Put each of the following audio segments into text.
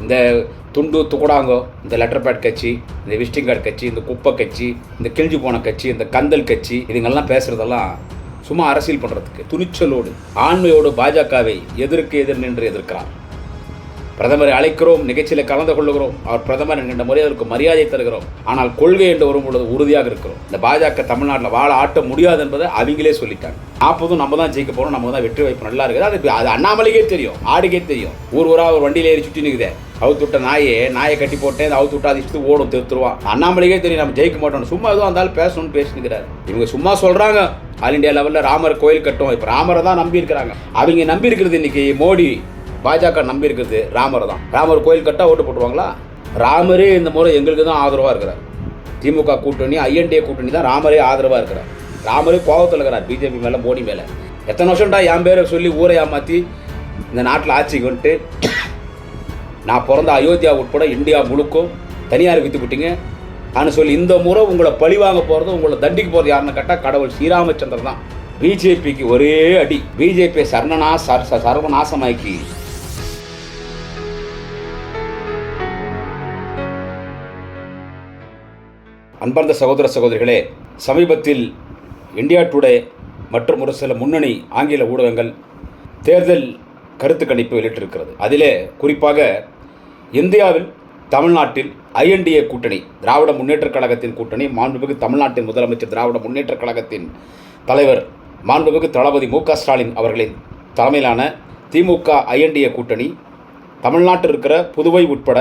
இந்த துண்டு துக்குடாங்கோ இந்த லெட்டர் பேட் கட்சி இந்த விசிட்டிங் கார்டு கட்சி இந்த குப்பை கட்சி இந்த கிழிஞ்சு போன கட்சி இந்த கந்தல் கட்சி இதுங்கெல்லாம் பேசுகிறதெல்லாம் சும்மா அரசியல் பண்ணுறதுக்கு துணிச்சலோடு ஆண்மையோடு பாஜகவை எதிர்க்கு எதிர் நின்று எதிர்க்கிறான் பிரதமரை அழைக்கிறோம் நிகழ்ச்சியில் கலந்து கொள்ளுகிறோம். அவர் பிரதமர் என்கின்ற முறை அவருக்கு மரியாதை தருகிறோம். ஆனால் கொள்கை என்று வரும்பொழுது உறுதியாக இருக்கிறோம். இந்த பாஜக தமிழ்நாட்டில் வாழ ஆட்ட முடியாது என்பதை அவங்களே சொல்லிட்டாங்க. நாற்பதும் நம்ம தான் ஜெயிக்க போகிறோம் நம்ம தான் வெற்றி வாய்ப்பு நல்லா இருக்குது. அது அது அண்ணாமலைக்கே தெரியும் ஆடுக்கே தெரியும். ஊர் ஊராக ஒரு வண்டியில் ஏறி சுற்றி நிற்குதே அவுத்து விட்ட நாயே நாயை கட்டி போட்டேன் அவுத்து விட்டா அது இஷ்டத்துக்கு ஓடும் திருத்துருவான். அண்ணாமலைக்கே தெரியும் நம்ம ஜெயிக்க மாட்டோம் சும்மா எதுவும் இருந்தாலும் பேசணும்னு பேசினுக்கிறாரு. இவங்க சும்மா சொல்கிறாங்க ஆல் இண்டியா லெவலில் ராமர் கோயில் கட்டும். இப்போ ராமரை தான் நம்பி இருக்கிறாங்க அவங்க நம்பி இருக்கிறது இன்னைக்கு மோடி. பாஜக நம்பி இருக்கிறது ராமர் தான். ராமர் கோயில் கட்டா ஓட்டு போட்டுருவாங்களா? ராமரே இந்த முறை எங்களுக்கு தான் ஆதரவாக இருக்கிறார். திமுக கூட்டணி ஐஎன்டிஏ கூட்டணி தான் ராமரே ஆதரவாக இருக்கிறார். ராமரே கோபத்தில் இருக்கிறார் பிஜேபி மேலே மோடி மேலே. எத்தனை வருஷம்டா என் பேரை சொல்லி ஊரை ஏமாற்றி இந்த நாட்டில் ஆட்சிக்கு வந்துட்டு நான் பிறந்த அயோத்தியா உட்பட இந்தியா முழுக்கும் தனியார் வித்து விட்டீங்க சொல்லி இந்த முறை உங்களை பழி வாங்க போகிறது உங்களை தண்டிக்கு போகிறது யாருன்னு கேட்டால் கடவுள் ஸ்ரீராமச்சந்திரன் தான். பிஜேபிக்கு ஒரே அடி. பிஜேபி சரணனா சர் ச- சர்வநாசமாக்கி அன்பார்ந்த சகோதர சகோதரிகளே சமீபத்தில் இந்தியா டுடே மற்றும் ஒரு சில முன்னணி ஆங்கில ஊடகங்கள் தேர்தல் கருத்து கணிப்பு வெளியிட்டிருக்கிறது. அதிலே குறிப்பாக இந்தியாவில் தமிழ்நாட்டில் ஐஎன்டிஏ கூட்டணி திராவிட முன்னேற்றக் கழகத்தின் கூட்டணி மாண்புமிகு தமிழ்நாட்டின் முதலமைச்சர் திராவிட முன்னேற்றக் கழகத்தின் தலைவர் மாண்புமிகு தளபதி மு க ஸ்டாலின் அவர்களின் தலைமையிலான திமுக ஐஎன்டிஏ கூட்டணி தமிழ்நாட்டில் இருக்கிற புதுவை உட்பட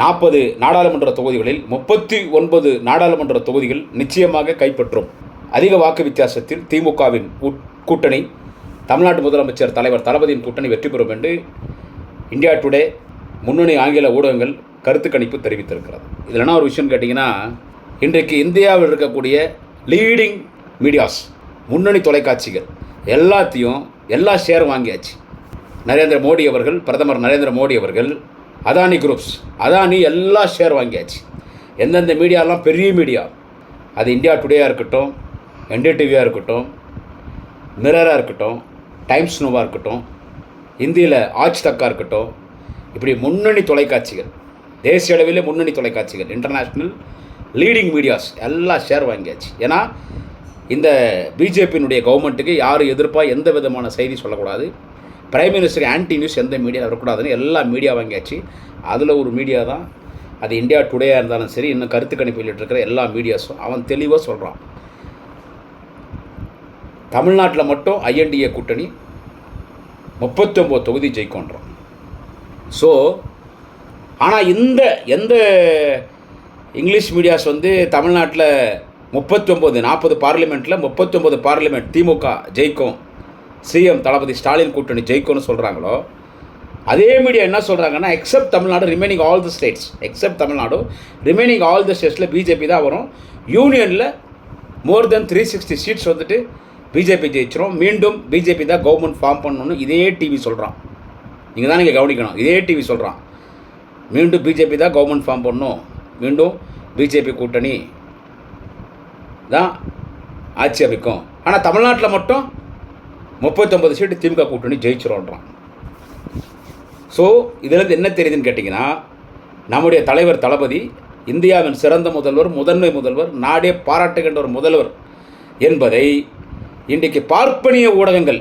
நாற்பது நாடாளுமன்ற தொகுதிகளில் முப்பத்தி ஒன்பது நாடாளுமன்ற தொகுதிகள் நிச்சயமாக கைப்பற்றும். அதிக வாக்கு வித்தியாசத்தில் திமுகவின் கூட்டணி தமிழ்நாட்டு முதலமைச்சர் தலைவர் தளபதியின் கூட்டணி வெற்றி பெறும் என்று இந்தியா டுடே முன்னணி ஆங்கில ஊடகங்கள் கருத்து கணிப்பு தெரிவித்திருக்கிறது. இதில் என்ன ஒரு விஷயம் கேட்டிங்கன்னா இன்றைக்கு இந்தியாவில் இருக்கக்கூடிய லீடிங் மீடியாஸ் முன்னணி தொலைக்காட்சிகள் எல்லாத்தையும் எல்லா ஷேர் வாங்கியாச்சு. நரேந்திர மோடி அவர்கள் பிரதமர் நரேந்திர மோடி அவர்கள் அதானி குரூப்ஸ் அதானி எல்லா ஷேர் வாங்கியாச்சு. எந்தெந்த மீடியாலாம் பெரிய மீடியா அது இந்தியா டுடேயாக இருக்கட்டும் என்டிடிவியாக இருக்கட்டும் மிரராக இருக்கட்டும் டைம்ஸ் நோவாக இருக்கட்டும் இந்தியில் ஆட்சி தக்கா இருக்கட்டும் இப்படி முன்னணி தொலைக்காட்சிகள் தேசிய அளவிலே முன்னணி தொலைக்காட்சிகள் இன்டர்நேஷ்னல் லீடிங் மீடியாஸ் எல்லாம் ஷேர் வாங்கியாச்சு. ஏன்னா இந்த பிஜேபியினுடைய கவர்மெண்ட்டுக்கு யாரும் எதிர்ப்பாக எந்த விதமான செய்தி சொல்லக்கூடாது. பிரைம் மினிஸ்டர் ஆன்டி நியூஸ் எந்த மீடியா வரக்கூடாதுன்னு எல்லா மீடியா வாங்கியாச்சு. அதில் ஒரு மீடியா தான். அது இந்தியா டுடேயாக இருந்தாலும் சரி இன்னும் கருத்து கணிப்பு இருக்கிற எல்லா மீடியாஸும் அவன் தெளிவாக சொல்கிறான் தமிழ்நாட்டில் மட்டும் ஐஎன்டிஏ கூட்டணி முப்பத்தொம்போது தொகுதி ஜெயிக்கொன்றோம் ஸோ ஆனால் இந்த எந்த இங்கிலீஷ் மீடியாஸ் வந்து தமிழ்நாட்டில் முப்பத்தொம்போது நாற்பது பார்லிமெண்ட்டில் முப்பத்தொம்போது பார்லிமெண்ட் திமுக ஜெயிக்கும். சிஎம் தளபதி ஸ்டாலின் கூட்டணி ஜெயிக்கும்னு சொல்கிறாங்களோ அதே மீடியா என்ன சொல்கிறாங்கன்னா except Tamil Nadu remaining all the states except Tamil Nadu remaining all the ஸ்டேட்ஸில் BJP தான் வரும். யூனியனில் more then three sixty seats வந்துட்டு பிஜேபி ஜெயிச்சிரும். மீண்டும் பிஜேபி தான் கவர்மெண்ட் ஃபார்ம் பண்ணணும்னு இதே டிவி சொல்கிறான் நீங்கள் தான் நீங்கள் கவனிக்கணும். இதே டிவி சொல்கிறான் மீண்டும் பிஜேபி தான் கவர்மெண்ட் ஃபார்ம் பண்ணணும் மீண்டும் பிஜேபி கூட்டணி தான் ஆட்சி அமைக்கும். ஆனால் தமிழ்நாட்டில் மட்டும் முப்பத்தொம்பது சீட்டு திமுக கூட்டணி ஜெயிச்சிரோன்றான் ஸோ இதிலேருந்து என்ன தெரியுதுன்னு கேட்டிங்கன்னா நம்முடைய தலைவர் தளபதி இந்தியாவின் சிறந்த முதல்வர் முதன்மை முதல்வர் நாடே பாராட்டுகின்ற ஒரு முதல்வர் என்பதை இன்றைக்கு பார்ப்பனிய ஊடகங்கள்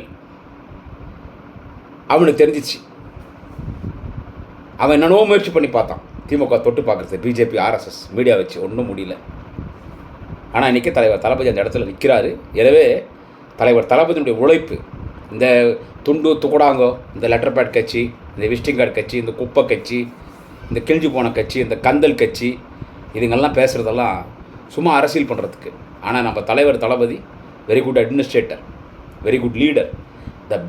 அவனுக்கு தெரிஞ்சிச்சு. அவன் என்னென்னவோ முயற்சி பண்ணி பார்த்தான். திமுக தொட்டு பார்க்குறது பிஜேபி ஆர்எஸ்எஸ் மீடியா வச்சு ஒன்றும் முடியல. ஆனால் இன்றைக்கி தலைவர் தளபதி அந்த இடத்துல நிற்கிறாரு எனவே தலைவர் தளபதியினுடைய உழைப்பு இந்த துண்டு துக்குடாங்கோ இந்த லெட்டர் பேட் கட்சி இந்த விசிட்டிங் கார்டு கட்சி இந்த குப்பை கட்சி இந்த கிழிஞ்சு போன கட்சி இந்த கந்தல் கட்சி இதுங்கெல்லாம் பேசுகிறதெல்லாம் சும்மா அரசியல் பண்ணுறதுக்கு ஆனால் நம்ம தலைவர் Thalapathy very good administrator very good leader the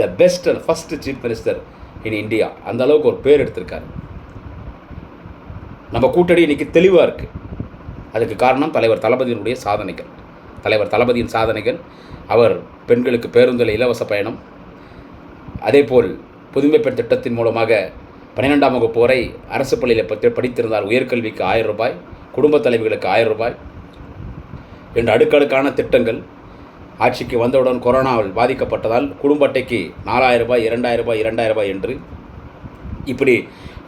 the best and first chief minister in India அந்த அளவுக்கு ஒரு பேர் எடுத்திருக்காரு. நம்ம கூட்டணி இன்றைக்கி தெளிவாக இருக்குது அதுக்கு காரணம் தலைவர் தளபதியினுடைய சாதனைகள். தலைவர் தளபதியின் சாதனைகள் அவர் பெண்களுக்கு பேருந்தில் இலவச பயணம் அதேபோல் புதுமை பெண் திட்டத்தின் மூலமாக பன்னிரெண்டாம் வகுப்பு வரை அரசு பள்ளியில் பற்றி படித்திருந்தால் உயர்கல்விக்கு ஆயிரம் ரூபாய் குடும்பத் தலைவிகளுக்கு ஆயிரம் ரூபாய் என்ற அடுக்கடுக்கான திட்டங்கள் ஆட்சிக்கு வந்தவுடன் கொரோனாவில் பாதிக்கப்பட்டதால் குடும்ப அட்டைக்கு நாலாயிரம் ரூபாய் இரண்டாயிரம் ரூபாய் இரண்டாயிரம் ரூபாய் என்று இப்படி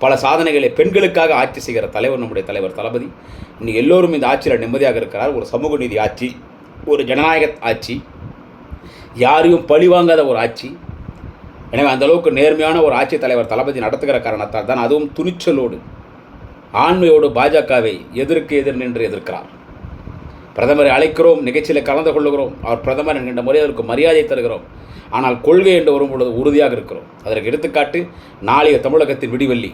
பல சாதனைகளை பெண்களுக்காக ஆட்சி செய்கிற தலைவர் நம்முடைய தலைவர் தளபதி. இன்னைக்கு எல்லோரும் இந்த ஆட்சியில் நிம்மதியாக இருக்கிறார். ஒரு சமூக நீதி ஆட்சி ஒரு ஜனநாயக ஆட்சி யாரையும் பழிவாங்காத ஒரு ஆட்சி எனவே அந்த அளவுக்கு நேர்மையான ஒரு ஆட்சித் தலைவர் தளபதி நடத்துகிற காரணத்தால் தான் அதுவும் துணிச்சலோடு ஆண்மையோடு பாஜகவை எதிர்க்கு எதிர் நின்று எதிர்க்கிறார். பிரதமரை அழைக்கிறோம் நிகழ்ச்சியில் கலந்து கொள்ளுகிறோம் அவர் பிரதமர் என்கின்ற முறை அதற்கு மரியாதை தருகிறோம். ஆனால் கொள்கை என்று வரும்பொழுது உறுதியாக இருக்கிறோம். அதற்கு எடுத்துக்காட்டு நாளைய தமிழகத்தின் விடிவெள்ளி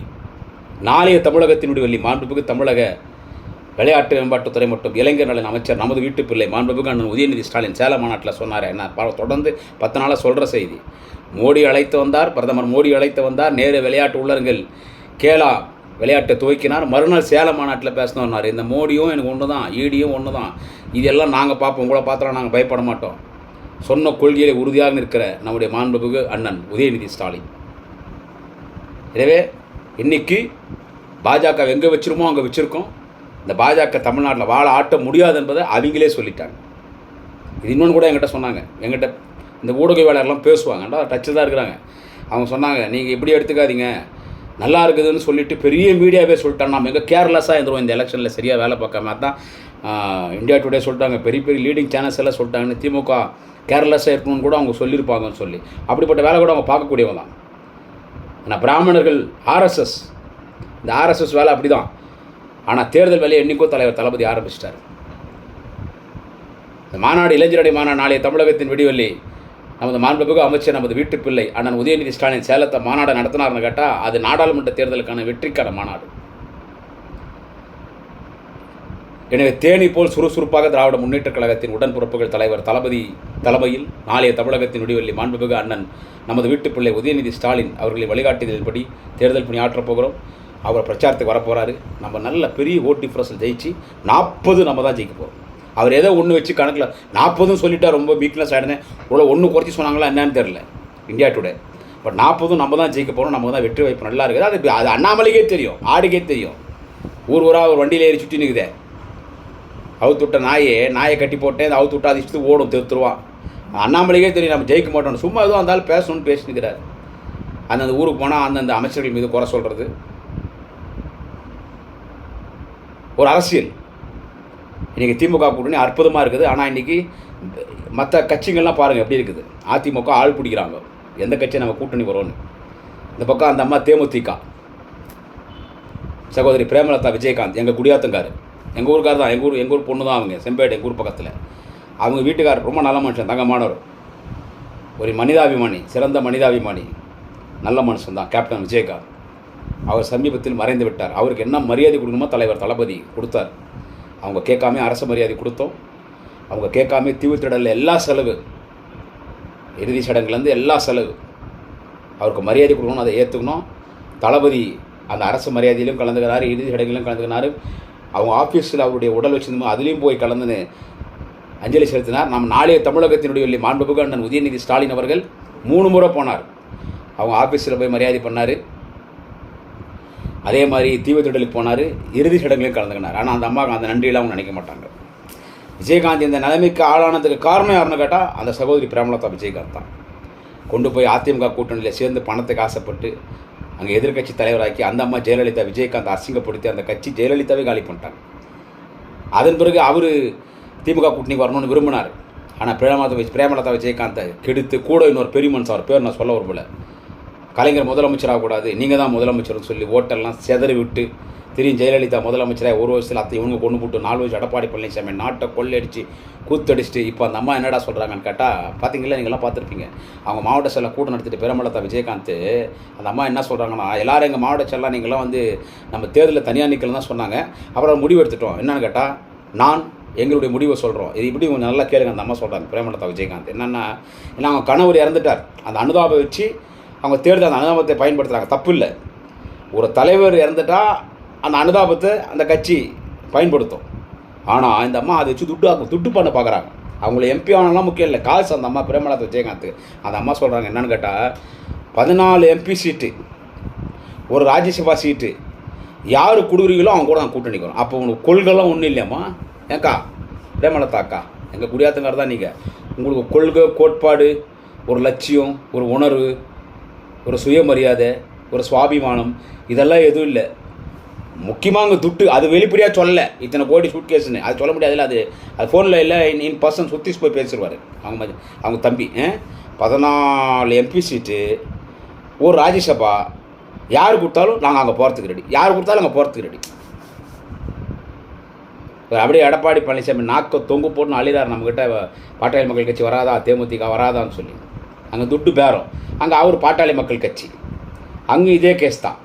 நாளைய தமிழகத்தின் விடிவெள்ளி மாண்புமிகு தமிழக விளையாட்டு மேம்பாட்டுத்துறை மற்றும் இளைஞர் நலன் அமைச்சர் நமது வீட்டு பிள்ளை மாண்புமிகு அண்ணன் உதயநிதி ஸ்டாலின் சேலம் மாநாட்டில் சொன்னார் என்ன தொடர்ந்து பத்து நாளாக சொல்கிற செய்தி. மோடி அழைத்து வந்தார் பிரதமர் மோடி அழைத்து வந்தார் நேரு விளையாட்டு உள்ளரங்கில் கேலா விளையாட்டை துவக்கினார். மறுநாள் சேலம் மாநாட்டில் பேசினார் இந்த மோடியும் எனக்கு ஒன்று தான் ஈடியும் ஒன்று தான் இதெல்லாம் நாங்கள் பார்ப்போம் உங்களை பார்த்தா நாங்கள் பயப்பட மாட்டோம். சொன்ன கொள்கையிலே உறுதியாக நிற்கிற நம்முடைய மாண்புமிகு அண்ணன் உதயநிதி ஸ்டாலின். எனவே இன்னைக்கு பாஜக எங்கே வச்சிருமோ அங்கே வச்சுருக்கோம். இந்த பாஜக தமிழ்நாட்டில் வாழ ஆட்ட முடியாது என்பதை அவங்களே சொல்லிட்டாங்க. இது இன்னொன்று கூட என்கிட்ட சொன்னாங்க. என்கிட்ட இந்த ஊடகவியலாளர்லாம் பேசுவாங்கடா டச்சில் தான் இருக்கிறாங்க. அவங்க சொன்னாங்க நீங்கள் இப்படி எடுத்துக்காதீங்க. நல்லா இருக்குதுன்னு சொல்லிட்டு பெரிய மீடியாவே சொல்லிட்டாங்க. நம்ம எங்கே கேர்லெஸ்ஸாக இருந்துருவோம். இந்த எலெக்ஷனில் சரியாக வேலை பார்க்காம. தான் இந்தியா டுடே சொல்லிட்டாங்க. பெரிய பெரிய லீடிங் சேனல்ஸ் எல்லாம் சொல்லிட்டாங்கன்னு திமுக கேர்லெஸ்ஸாக இருக்கணும்னு கூட அவங்க சொல்லியிருப்பாங்கன்னு சொல்லி. அப்படிப்பட்ட வேலை கூட அவங்க பார்க்கக்கூடியவங்க தான். ஆனால் பிராமணர்கள் ஆர்எஸ்எஸ் இந்த ஆர்எஸ்எஸ் வேலை அப்படி தான் ஆனால் தேர்தல் வேலையை என்றைக்கோ தலைவர் தளபதி ஆரம்பிச்சிட்டார். இந்த மாநாடு இளைஞரடை மாநாடு நாளைய தமிழகத்தின் விடிவெள்ளி. நமது மாண்புமிகு அமைச்சர் நமது வீட்டு பிள்ளை அண்ணன் உதயநிதி ஸ்டாலின் சேலத்தை மாநாடு நடத்தினார்னு கேட்டால் அது நாடாளுமன்ற தேர்தலுக்கான வெற்றிக்கான மாநாடு. எனவே தேனி போல் சுறுசுறுப்பாக திராவிட முன்னேற்றக் கழகத்தின் உடன்பிறப்புகள் தலைவர் தளபதி தலைமையில் நாளைய தமிழகத்தின் விடிவெள்ளி மாண்புமிகு அண்ணன் நமது வீட்டு பிள்ளை உதயநிதி ஸ்டாலின் அவர்களின் வழிகாட்டுதலின்படி தேர்தல் பணி ஆற்றப் போகிறோம். அவர் பிரச்சாரத்துக்கு வரப்போகிறாரு நம்ம நல்ல பெரிய ஓட் டிஃப்ரென்ஸில் ஜெயிச்சு நாற்பது நம்ம தான் ஜெயிக்க போகிறோம் அவர் ஏதோ ஒன்று வச்சு கணக்கில் நாற்பதும் சொல்லிட்டா ரொம்ப வீக்னஸ் ஆகிடுனேன் இவ்வளோ ஒன்று குறைச்சி சொன்னாங்களா என்னன்னு தெரில இந்தியா டுடே பட் நாற்பதும் நம்ம தான் ஜெயிக்க போகிறோம் நமக்கு தான் வெற்றி வாய்ப்பு நல்லா இருக்குது. அது அது அண்ணாமலைக்கே தெரியும். ஆடுக்கே தெரியும். ஊர் ஊராக ஒரு வண்டியில் ஏறி சுற்றி நிற்குதே அவுத்து விட்ட நாயே நாயை கட்டி போட்டேன். அதை அவுத்து விட்டா அது இஷ்டத்துக்கு ஓடும் திருத்துருவான் அண்ணாமலைக்கே தெரியும். நம்ம ஜெயிக்க மாட்டோம் சும்மா எதுவும் இருந்தாலும் பேசணும்னு பேசினுக்கிறார் அந்தந்த ஊருக்கு போனால் அந்தந்த அமைச்சர்கள் மீது குறை சொல்கிறது ஒரு அரசியல். இன்றைக்கி திமுக கூட்டணி அற்புதமாக இருக்குது. ஆனால் இன்றைக்கி மற்ற கட்சிகள்லாம் பாருங்கள் எப்படி இருக்குது. அதிமுக ஆள் பிடிக்கிறாங்க. எந்த கட்சியை நம்ம கூட்டணி வரோன்னு. இந்த பக்கம் அந்த அம்மா தேமுதிக. சகோதரி பிரேமலதா விஜயகாந்த் எங்கள் குடியாத்தங்கார். எங்கள் ஊருக்கார் தான் எங்கள் ஊர் எங்கள் ஊர் பொண்ணு தான் அவங்க செம்பேடு எங்கள் ஊர் பக்கத்தில். அவங்க வீட்டுக்கார் ரொம்ப நல்ல மனுஷன் தங்கமானவர். ஒரு மனிதாபிமானி சிறந்த மனிதாபிமானி. நல்ல மனுஷன் தான் கேப்டன் விஜயகாந்த். அவர் சமீபத்தில் மறைந்து விட்டார். அவருக்கு என்ன மரியாதை கொடுக்கணுமோ தலைவர் தளபதி கொடுத்தார். அவங்க கேட்காம அரசு மரியாதை கொடுத்தோம். அவங்க கேட்காம தீவுத்திடலில் எல்லா செலவு இறுதி சடங்குலேருந்து எல்லா செலவு. அவருக்கு மரியாதை கொடுக்கணும் அதை ஏற்றுக்கணும் தளபதி அந்த அரசு மரியாதையிலும் கலந்துக்கிறார் இறுதி சடங்கிலும் கலந்துக்கினாரு அவங்க ஆஃபீஸில் அவருடைய உடல் வச்சிருந்தோம் அதுலேயும் போய் கலந்துன்னு அஞ்சலி செலுத்தினார். நம் நாளைய தமிழகத்தினுடைய வெள்ளி மாண்புமிகு அண்ணன் உதயநிதி ஸ்டாலின் அவர்கள் மூணு முறை போனார். அவங்க ஆஃபீஸில் போய் மரியாதை பண்ணார். அதே மாதிரி தீவிரத்திடலுக்கு போனார் இறுதி சடங்குலையும் கலந்துக்கினார். ஆனால் அந்த அம்மாவுக்கு அந்த நன்றியெல்லாம் அவங்க நினைக்க மாட்டாங்க. விஜயகாந்த் இந்த நிலைமைக்கு ஆளானதுக்கு காரணம் யாருன்னு கேட்டால் அந்த சகோதரி பிரேமலதா விஜயகாந்த் தான். கொண்டு போய் அதிமுக கூட்டணியில் சேர்ந்து பணத்துக்கு ஆசைப்பட்டு அங்கே எதிர்க்கட்சி தலைவராக்கி அந்த அம்மா ஜெயலலிதா விஜயகாந்த் அசிங்கப்படுத்தி அந்த கட்சி ஜெயலலிதாவே காலி பண்ணிட்டாங்க. அதன் பிறகு அவர் திமுக கூட்டணி வரணும்னு விரும்பினார். ஆனால் பிரேமலதா பிரேமலதா விஜயகாந்தை கெடுத்து கூட இன்னொரு பெரிய மனுஷன் அவர் பேர் நான் சொல்ல விரும்பல. கலைஞர் முதலமைச்சராக கூடாது நீங்கள் தான் முதலமைச்சர்னு சொல்லி ஓட்டெல்லாம் செதறி விட்டு திடீர்னு ஜெயலலிதா முதலமைச்சராக ஒரு வருஷத்தில் அத்தை இவங்க கொண்டு போட்டு நாலு வருஷம் எடப்பாடி பழனிசாமி நாட்டை கொள்ளடிச்சு கூத்தடிச்சிட்டு இப்போ அந்த அம்மா என்னடா சொல்கிறாங்கன்னு கேட்டால் பார்த்தீங்களா நீங்களாம் பார்த்துருப்பீங்க. அவங்க மாவட்ட செல்ல கூட்டம் நடத்திட்டு பெருமளத்தா விஜயகாந்த் அந்த அம்மா என்ன சொல்கிறாங்கன்னா எல்லாரும் எங்கள் மாவட்ட செல்லாம் நீங்களாம் வந்து நம்ம தேர்தலில் தனியாக நிற்கலாம் தான் சொன்னாங்க. அப்புறம் முடிவு எடுத்துட்டோம். என்னன்னு கேட்டால் நான் எங்களுடைய முடிவை சொல்கிறோம் இது இப்படி கொஞ்சம் நல்லா கேளுங்க அந்த அம்மா சொல்கிறாங்க பிரேமலதா விஜயகாந்த். என்னென்னா ஏன்னா அவங்க கணவர் இறந்துட்டார். அந்த அனுதாபம் வச்சு அவங்க தேர்தல் அந்த அனுதாபத்தை பயன்படுத்துகிறாங்க தப்பு இல்லை ஒரு தலைவர் இறந்துட்டால் அந்த அனுதாபத்தை அந்த கட்சி பயன்படுத்தும். ஆனால் இந்த அம்மா அதை வச்சு துட்டு துட்டு பண்ண பார்க்குறாங்க அவங்கள எம்பி ஆனாலாம் முக்கியம் இல்லை. காசு அந்த அம்மா பிரேமலதா விஜயகாந்த் அந்த அம்மா சொல்கிறாங்க என்னன்னு கேட்டால் பதினாலு எம்பி சீட்டு ஒரு ராஜ்யசபா சீட்டு யார் கொடுக்குறீங்களோ அவங்க கூட நான் கூட்டணிக்கிறோம் அப்போ உங்களுக்கு கொள்கைலாம் ஒன்றும் இல்லையம்மா? ஏக்கா பிரேமலதா அக்கா எங்கள் குடியாத்தங்கார் தான் நீங்கள் உங்களுக்கு கொள்கை கோட்பாடு ஒரு லட்சியம் ஒரு உணர்வு ஒரு சுயமரியாதை ஒரு சுவாபிமானம் இதெல்லாம் எதுவும் இல்லை. முக்கியமாக அங்கே துட்டு அது வெளிப்படையாக சொல்ல இத்தனை கோடி சூட் கேஸ்னு அது சொல்ல முடியாதுல்ல அது அது ஃபோனில் இல்லை இன் பர்சன் சுத்திஸ் போய் பேசிடுவார் அவங்க அவங்க தம்பி ஆ? பதினாலு எம்பி சீட்டு ஒரு ராஜ்யசபா யார் கொடுத்தாலும் நாங்கள் அங்கே போகிறதுக்கு ரெடி யார் கொடுத்தாலும் அங்கே போகிறதுக்கு ரெடி அப்படியே எடப்பாடி பழனிசாமி நாக்க தொங்கு போட்டுன்னு அழிதார் நம்மக்கிட்ட பாட்டாளி மக்கள் கட்சி வராதா தேமுதிக வராதான்னு சொல்லி. அங்கே துட்டு பேரம். அங்கே அவர் பாட்டாளி மக்கள் கட்சி. அங்கே இதே கேஸ் தான்.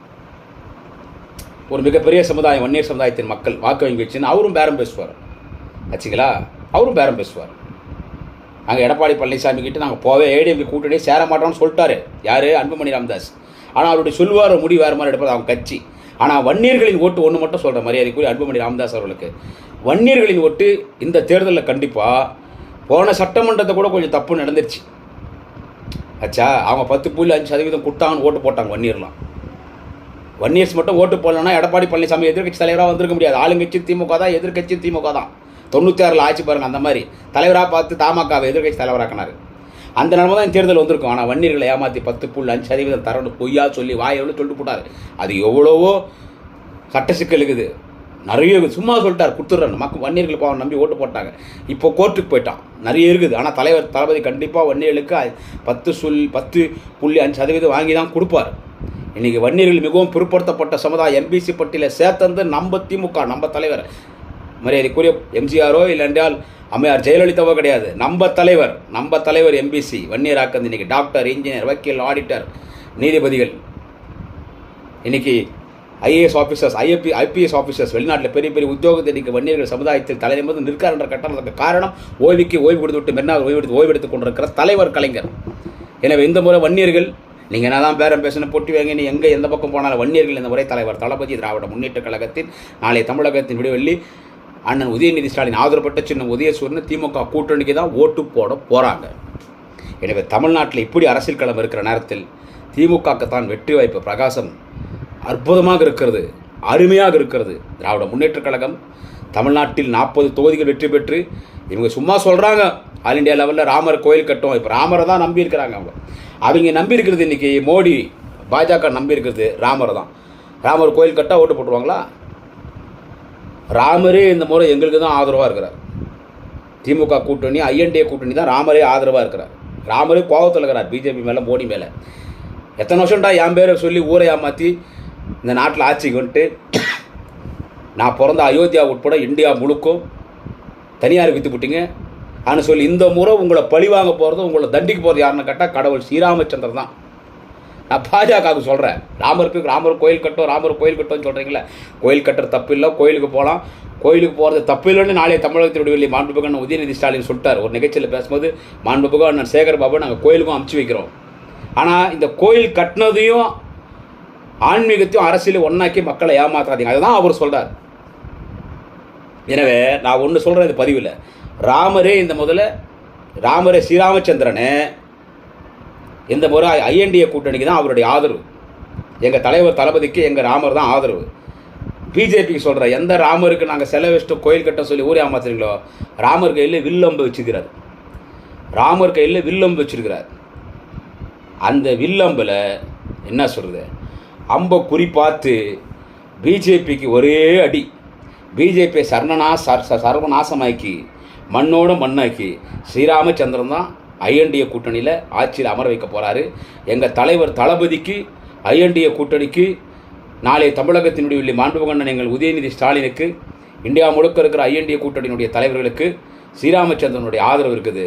ஒரு மிகப்பெரிய சமுதாயம் வன்னியர் சமுதாயத்தின் மக்கள் வாக்கு வங்கி வச்சுன்னு அவரும் பேரம் பேசுவார். ஆச்சுங்களா? அவரும் பேரம் பேசுவார். அங்கே எடப்பாடி பழனிசாமி கிட்ட நாங்கள் போவே ஏடிஎம்கே கூட்டணி சேர மாட்டோம்னு சொல்லிட்டாரு. யார்? அன்புமணி ராமதாஸ். ஆனால் அவருடைய சொல்வார் முடி வேறு மாதிரி எடுப்பது அவங்க கட்சி. ஆனால் வன்னியர்களின் ஓட்டு ஒன்று மட்டும் சொல்கிற மரியாதைக்குரிய அன்புமணி ராமதாஸ் அவர்களுக்கு. வன்னியர்களின் ஓட்டு இந்த தேர்தலில் கண்டிப்பாக போன சட்டமன்றத்தை கூட கொஞ்சம் தப்பு நடந்துருச்சு. ஆச்சா அவங்க பத்து புள்ளி அஞ்சு சதவீதம் கொடுத்தாங்கன்னு ஓட்டு போட்டாங்க வன்னியர்லாம். வன்னியர்ஸ் மட்டும் ஓட்டு போடலன்னா எடப்பாடி பழனிசாமி எதிர்க்கட்சி தலைவராக வந்திருக்க முடியாது. ஆளுங்கட்சி திமுக தான் எதிர்க்கட்சி திமுக தான். தொண்ணூற்றி ஆறில் ஆட்சி பாருங்க அந்த மாதிரி. தலைவராக பார்த்து தமாகாவை எதிர்கட்சி தலைவராக்கினார் அந்த நிலமை தான் தேர்தல் வந்திருக்கும். ஆனால் வன்னியர்களை ஏமாற்றி பத்து புள்ளி அஞ்சு சதவீதம் தரணும் பொய்யா சொல்லி வாய் எவ்வளோ சொல்லிட்டு போட்டார். அது எவ்வளவோ சட்ட சிக்கல் இருக்குது. நிறைய சும்மா சொல்லிட்டார் கொடுத்துட்றேன் மக்கள் வன்னியர்கள் பாவம் நம்பி ஓட்டு போட்டாங்க. இப்போ கோர்ட்டுக்கு போயிட்டான். நிறைய இருக்குது. ஆனால் தலைவர் தளபதி கண்டிப்பாக வன்னியர்களுக்கு பத்து சொல் பத்து புள்ளி அஞ்சு சதவீதம் வாங்கி தான் கொடுப்பார். இன்றைக்கி வன்னியர்கள் மிகவும் பிற்படுத்தப்பட்ட சமுதாயம். எம்பிசி பட்டியலில் சேர்த்தந்து நம்ம திமுக நம்ம தலைவர். மரியாதைக்குரிய எம்ஜிஆரோ இல்லை என்றால் அம்மையார் ஜெயலலிதாவோ கிடையாது. நம்ம தலைவர் நம்ம தலைவர் எம்பிசி வன்னியர் ஆக்கந்து இன்றைக்கி டாக்டர் இன்ஜினியர் வக்கீல் ஆடிட்டர் நீதிபதிகள். இன்னைக்கு ஐஏஎஸ் ஆஃபீஸர்ஸ் ஐஎப்பி ஐபிஎஸ் ஆஃபீஸர்ஸ் வெளிநாட்டில் பெரிய பெரிய உத்தியோகத்தை இன்னைக்கு வன்னியர்கள் சமுதாயத்தில் தலைநிமிர்ந்து நிற்கார் என்ற கட்டணத்துக்கு காரணம் ஓய்வுக்கு ஓய்வு கொடுத்து விட்டு மென்னா ஓய்வெடுத்து ஓய்வெடுத்துக் கொண்டிருக்கிற தலைவர் கலைஞர். எனவே இந்த முறை வன்னியர்கள் நீங்கள் என்ன தான் பேரம் பேசணும் பொட்டி வாங்க நீ எங்கே எந்த பக்கம் போனாலும் வன்னியர்கள் இந்த முறை தலைவர். தளபதி திராவிட முன்னேற்ற கழகத்தின் நாளை தமிழகத்தின் விடுவெள்ளி அண்ணன் உதயநிதி ஸ்டாலின் ஆதரப்பட்ட சின்ன உதயசூர்னு திமுக கூட்டணிக்கு தான் ஓட்டு போட போகிறாங்க எனவே தமிழ்நாட்டில் இப்படி அரசியல் களம் இருக்கிற நேரத்தில் திமுகக்கு தான் வெற்றி வாய்ப்பு பிரகாசம். அற்புதமாக இருக்கிறது அருமையாக இருக்கிறது. திராவிட முன்னேற்றக் கழகம் தமிழ்நாட்டில் நாற்பது தொகுதிகள் வெற்றி பெற்று இவங்க சும்மா சொல்கிறாங்க ஆல் இந்தியா லெவலில் ராமர் கோயில் கட்டும். இப்போ ராமரை தான் நம்பியிருக்கிறாங்க அவங்க. அவங்க நம்பியிருக்கிறது இன்றைக்கி மோடி பாஜக நம்பி இருக்கிறது ராமரை தான். ராமர் கோயில் கட்டால் ஓட்டு போட்டுருவாங்களா? ராமரே இந்த முறை எங்களுக்கு தான் ஆதரவாக இருக்கிறார். திமுக கூட்டணி ஐஎன்டிஏ கூட்டணி தான் ராமரே ஆதரவாக இருக்கிறார். ராமரே கோபத்தில் இருக்கிறார் பிஜேபி மேலே மோடி மேலே. எத்தனை வருஷம்டா என் பேரை சொல்லி ஊரை ஏமாற்றி இந்த நாட்டில் ஆட்சிக்கு வந்துட்டு நான் பிறந்த அயோத்தியா உட்பட இந்தியா முழுக்கும் தனியார் வித்து விட்டீங்க ஆனால் சொல்லி இந்த முறை உங்களை பழி வாங்க போகிறது உங்களை தண்டிக்க போகிறது யாருன்னு கேட்டால் கடவுள் ஸ்ரீராமச்சந்திரன் தான். நான் பாஜகவுக்கு சொல்கிறேன் ராமர் போய் ராமர் கோயில் கட்டும் ராமர் கோயில் கட்டும்னு சொல்கிறீங்களே கோயில் கட்டுற தப்பு இல்லை கோயிலுக்கு போகலாம் கோயிலுக்கு போகிறது தப்பு இல்லைன்னு நாளைய தமிழகத்தினுடைய வெளியே மாண்புமிகு அண்ணன் உதயநிதி ஸ்டாலின் சொல்லிட்டார். ஒரு நிகழ்ச்சியில் பேசும்போது மாண்புமிகு அண்ணன் சேகர் பாபு நாங்கள் கோயிலுக்கும் அமுச்சு வைக்கிறோம். ஆனால் இந்த கோயில் கட்டினதையும் ஆன்மீகத்தையும் அரசியலையும் ஒன்றாக்கி மக்களை ஏமாத்தாதீங்க அதுதான் அவர் சொல்கிறார் எனவே நான் ஒன்று சொல்கிறேன் இந்த பதிவில் ராமரே இந்த முதல்ல ராமரே ஸ்ரீராமச்சந்திரனே இந்த முறை ஐஎன்டிஏ கூட்டணிக்கு தான் அவருடைய ஆதரவு. எங்கள் தலைவர் தளபதிக்கு எங்கள் ராமர் தான் ஆதரவு. பிஜேபிக்கு சொல்கிற எந்த ராமருக்கு நாங்கள் செலவிஷ்டு கோயில் கட்ட சொல்லி ஊரே ஏமாத்துறீங்களோ ராமர் கையில் வில்லம்பு வச்சுக்கிறார். ராமர் கையில் வில்லம்பு வச்சிருக்கிறார். அந்த வில்லம்பில் என்ன சொல்கிறது அம்பை குறி பார்த்து பிஜேபிக்கு ஒரே அடி. பிஜேபி சரணனா சர் ச- சர்வநாசமாக்கி மண்ணோடு மண்ணாக்கி ஸ்ரீராமச்சந்திரன் தான் ஐஎன்டிஏ கூட்டணியில் ஆட்சியில் அமர வைக்க போகிறாரு எங்கள் தலைவர் தளபதிக்கு ஐஎன்டிஏ கூட்டணிக்கு நாளை தமிழகத்தினுடைய மாண்புகண்ணன் எங்கள் உதயநிதி ஸ்டாலினுக்கு இந்தியா முழுக்க இருக்கிற ஐஎன்டிஏ கூட்டணியினுடைய தலைவர்களுக்கு ஸ்ரீராமச்சந்திரனுடைய ஆதரவு இருக்குது.